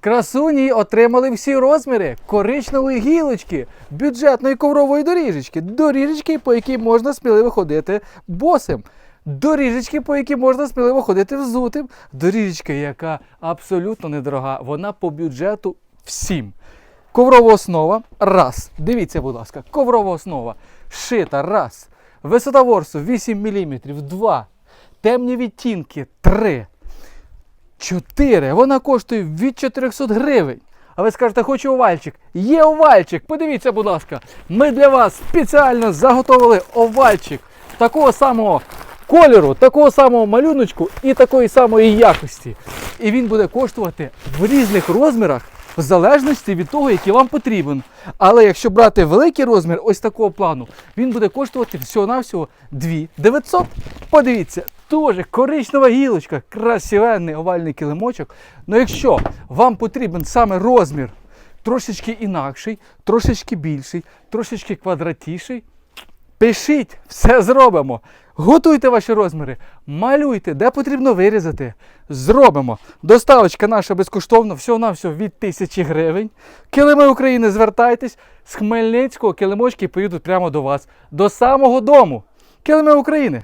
Красуні отримали всі розміри коричневої гілочки, бюджетної коврової доріжечки, доріжечки, по якій можна сміливо ходити босим. Доріжечки, по якій можна сміливо ходити взутим. Доріжечка, яка абсолютно недорога. Вона по бюджету всім. Коврова основа раз. Дивіться, будь ласка, коврова основа. Шита раз. Висота ворсу 8 мм. Два. Темні відтінки 3. 4. Вона коштує від 400 гривень. А ви скажете, хочу овальчик. Є овальчик. Подивіться, будь ласка. Ми для вас спеціально заготовили овальчик такого самого кольору, такого самого малюночку і такої самої якості. І він буде коштувати в різних розмірах. В залежності від того, який вам потрібен. Але якщо брати великий розмір ось такого плану, він буде коштувати всього-навсього 2900. Подивіться, теж коричнева гілочка, красивенний овальний килимочок. Ну якщо вам потрібен саме розмір трошечки інакший, трошечки більший, трошечки квадратіший, Пишіть, все зробимо. Готуйте ваші розміри, малюйте, де потрібно вирізати. Зробимо. Доставочка наша безкоштовна, всього-навсього від тисячі гривень. Килими України, звертайтесь з Хмельницького килимочки поїдуть прямо до вас, до самого дому. Килими України.